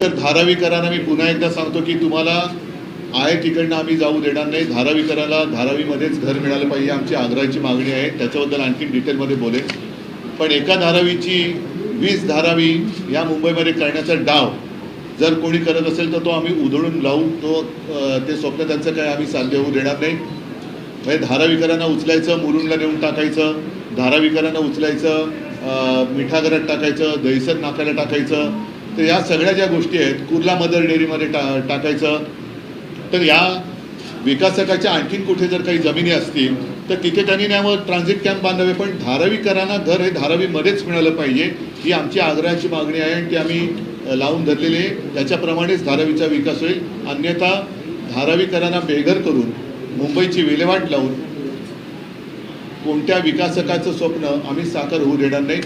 तर धारावीकरांना मी पुन्हा एकदा सांगतो की तुम्हाला आहे तिकडनं आम्ही जाऊ देणार नाही. धारावीकराला धारावीमध्येच घर मिळालं पाहिजे आमची आग्रहाची मागणी आहे. त्याच्याबद्दल आणखी डिटेलमध्ये बोलेन. पण एका धारावीची वीस धारावी या मुंबईमध्ये करण्याचा डाव जर कोणी करत असेल तर तो आम्ही उधळून लावू. तो ते स्वप्न त्यांचं काय आम्ही साध्य होऊ देणार नाही. म्हणजे धारावीकरांना उचलायचं मुरुंडला नेऊन टाकायचं धारावीकरांना उचलायचं मिठागरात टाकायचं दहिसर नाकाला टाकायचं तर या सगळ्या ज्या गोष्टी आहेत कुर्ला मदर डेअरीमध्ये टा टाकायचं तर या विकासकाच्या आणखीन कुठे जर काही जमिनी असतील तर तिथे त्यांनी न्यावं ट्रान्झिट कॅम्प बांधावे पण धारावीकरांना घर हे धारावीमध्येच मिळालं पाहिजे ही आमची आग्रहाची मागणी आहे आणि ती आम्ही लावून धरलेली आहे. त्याच्याप्रमाणेच धारावीचा विकास होईल. अन्यथा धारावीकरांना बेघर करून मुंबईची विल्हेवाट लावून कोणत्या विकासकाचं स्वप्न आम्ही साकार होऊ देणार नाही.